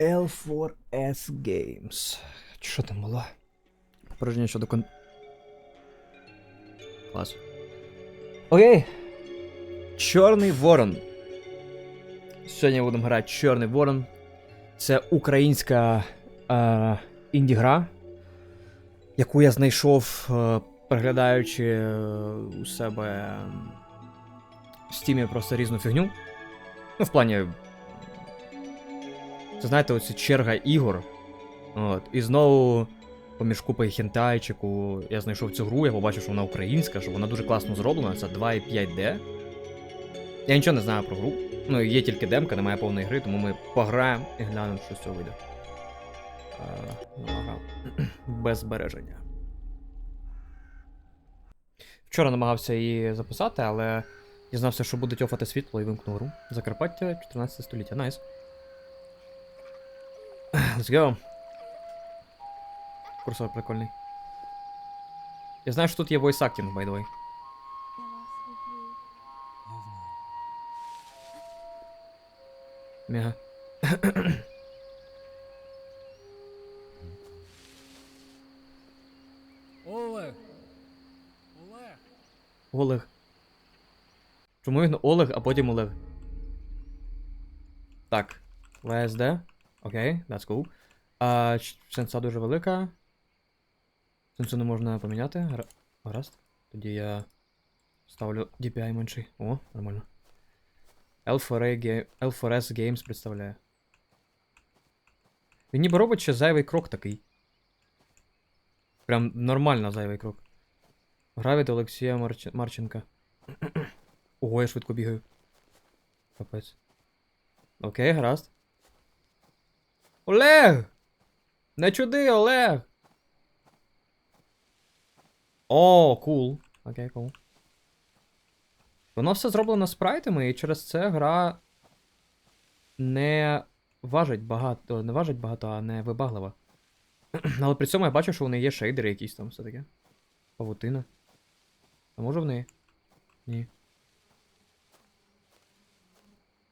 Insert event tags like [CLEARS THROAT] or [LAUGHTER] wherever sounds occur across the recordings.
L4S Games. Що там було? Порожнення щодо кон. Клас. Окей. Чорний Ворон. Сьогодні будемо грати Чорний Ворон. Це українська е, інді-гра, яку я знайшов, е, переглядаючи е, у себе в стімі просто різну фігню. Ну, в плані. Це знаєте, оці черга ігор. От. І знову поміж купою хентайчику я знайшов цю гру, я побачив, що вона українська, що вона дуже класно зроблена, це 2.5D. Я нічого не знаю про гру. Ну, є тільки демка, немає повної гри, тому ми пограємо і глянемо, що з цього вийде. Е, ну, ага. [CLEARS THROAT] Без збереження. Вчора намагався її записати, але дізнався, що буде тьофати світло і вимкнув гру. Закарпаття 14 століття. Найс. Let's go. Курсор прикольний. Я знаю, що тут є voice acting, by the way. Мега. Олег! Олег! Олег. Чому він Олег, а потім Олег? Так. VSD. Окей, that's cool. А, сенса дуже велика. Сенсу не можна поміняти. Гаразд. Тоді я ставлю DPI менший. О, нормально. L4A, L4S Games представляє. Він ніби робить ще зайвий крок такий. Прям нормально зайвий крок. Гра від Олексія Марч... Марченка. Ого, я швидко бігаю. Капець. Окей, гаразд. Олег! Не чуди, Олег! О, кул. Окей, кул. Воно все зроблено спрайтами, і через це гра не важить багато. Не важить багато, а не вибаглива. [CLEARS THROAT] Але при цьому я бачу, що в неї є шейдери якісь там все таке. Павутина. А може в неї? Ні.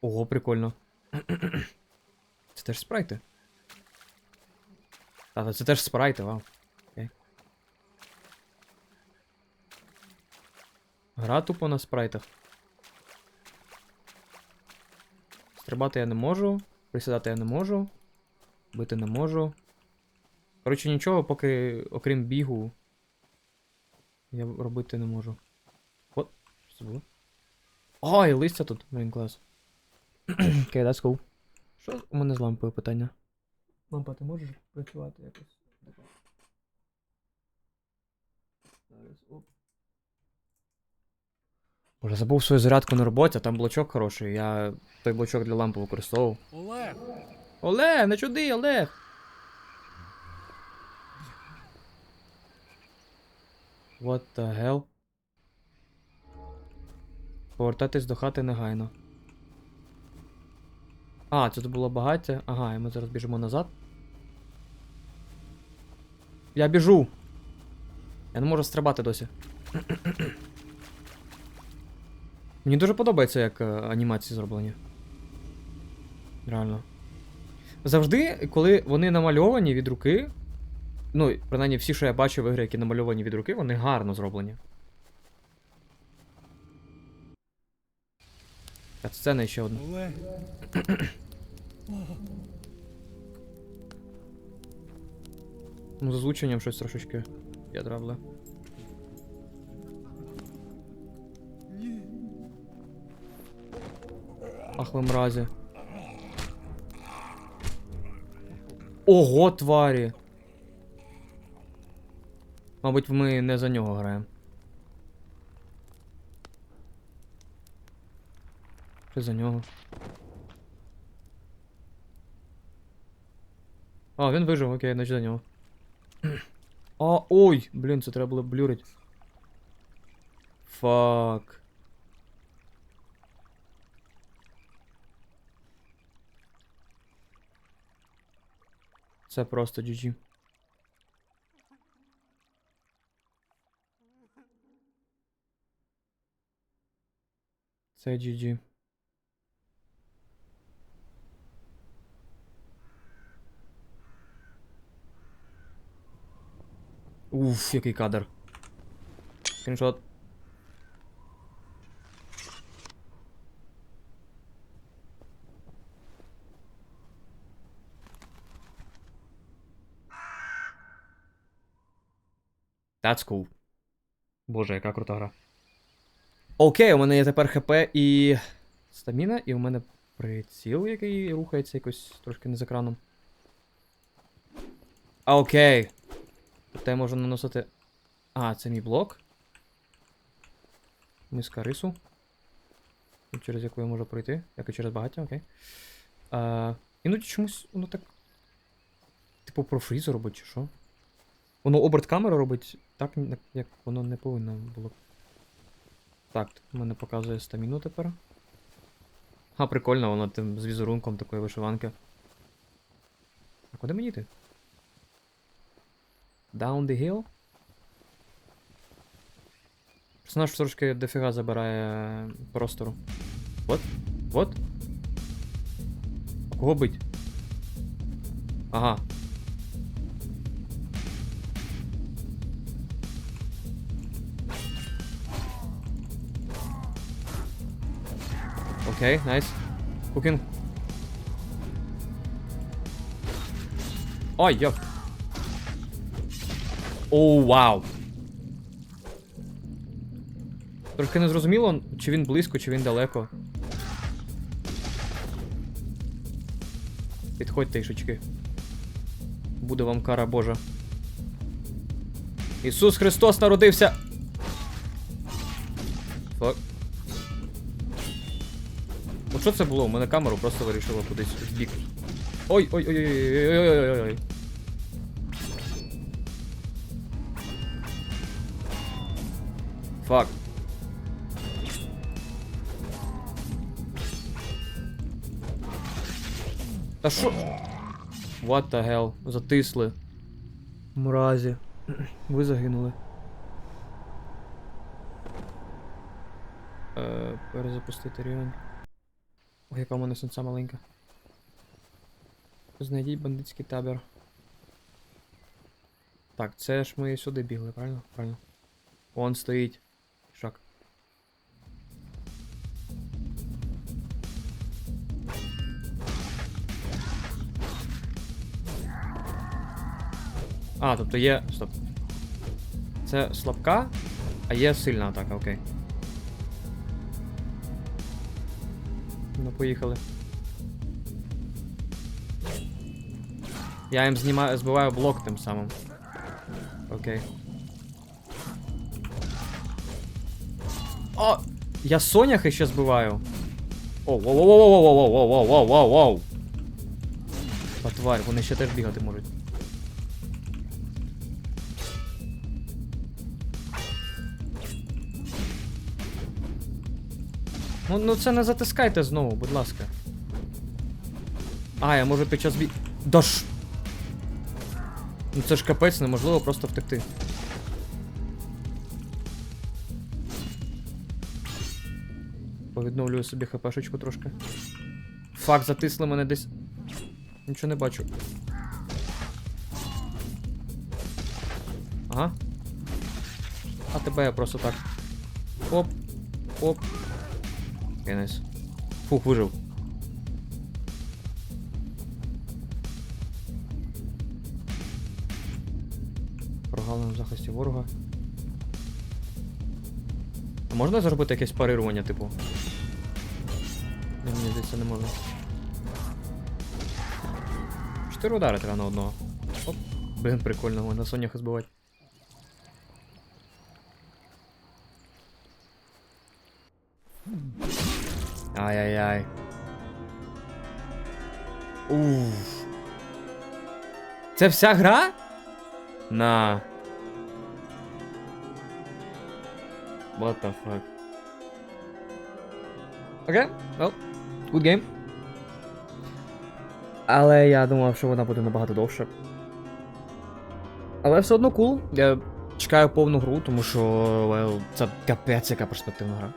Ого, прикольно. [CLEARS THROAT] Це теж спрайти. Та це теж спрайти, вау. Окей. Гра тупо на спрайтах. Стрибати я не можу. Присідати я не можу. Бити не можу. Коротше, нічого, поки, окрім бігу, я робити не можу. От, що було? О, і листя тут, блін, клас. [CLEARS THROAT] Окей, that's cool. Що у мене з лампою питання? Лампа, ти можеш працювати якось? Зараз, оп. Боже, забув свою зарядку на роботі, а там блочок хороший. Я той блочок для лампи використовував. Олег! Олег, не чуди, Олег! What the hell? Повертатись до хати негайно. А, це тут було багаття. Ага, і ми зараз біжимо назад. Я біжу! Я не можу стрибати досі. [CLEARS THROAT] Мені дуже подобається, як е, анімації зроблені. Реально. Завжди, коли вони намальовані від руки. Ну, принаймні всі, що я бачу в ігри, які намальовані від руки, вони гарно зроблені. А сцена ще одна. Ну, з озвученням щось трошечки ядравле. Ні! Ах ви мразі. Ого, тварі! Мабуть, ми не за нього граємо. Чи за нього? А, він вижив, окей, значить за нього. [CLEARS THROAT] А, ой! Блін, це треба було блюрить. Фак. Це просто GG. Це GG. Уф, який кадр. Скріншот. That's cool. Боже, яка крута гра. Окей, у мене є тепер ХП і стаміна, і у мене приціл, який рухається якось трошки не з екраном. А, окей. Тобто я можу наносити. А, це мій блок. Миска рису. Через яку я можу пройти. Як і через багаття, окей. А, іноді чомусь воно так. Типу про фрізу робить, чи що? Воно оберт камери робить так, як воно не повинно було. Так, в мене показує стаміну тепер. А, прикольно, воно тим з візерунком такої вишиванки. А куди мені йти? Down the hill? Персонаж трошки дофіга забирає простору. Вот, вот. Кого бить? Ага. Окей, найс. Кукін. Ой, йоп. Оу, вау. Трохи не зрозуміло, чи він близько, чи він далеко. Підходьте, ішечки. Буде вам кара Божа. Ісус Христос народився! Фак. От що це було? У мене камеру просто вирішила кудись в бік. Ой, Фак. Та що? What the hell? Затисли. Мразі. Ви загинули. Е, перезапустити рівень. Ой, яка в мене сонця маленька. Знайдіть бандитський табір. Так, це ж ми сюди бігли, правильно? Правильно. Он стоїть. А, тобто є. Стоп. Це слабка, а є сильна атака, окей. Ну, поїхали. Я їм знімаю, збиваю блок тим самим. Окей. О! Я соняхи ще збиваю. О, воу воу воу воу воу воу воу воу воу воу тварь, вони ще теж бігати можуть. Ну, ну це не затискайте знову, будь ласка. А, я можу під час бі. Да ж. Ну це ж капець, неможливо просто втекти. Повідновлюю собі хпшечку трошки. Фак, затисли мене десь. Нічого не бачу. Ага. А тебе я просто так. Оп. Оп. Найс. Фух, вижив. Прогалина в захисті ворога. А можна зробити якесь парирування, типу? Ні, Мені здається, не можна. Чотири удари треба на одного. Оп. Блін, прикольно, можна соняха збивати. Ай-яй-яй. Уф. Це вся гра? На. What the fuck? Окей, okay. well, good game. Але я думав, що вона буде набагато довше. Але все одно кул. Я чекаю повну гру, тому що well, це капець яка перспективна гра.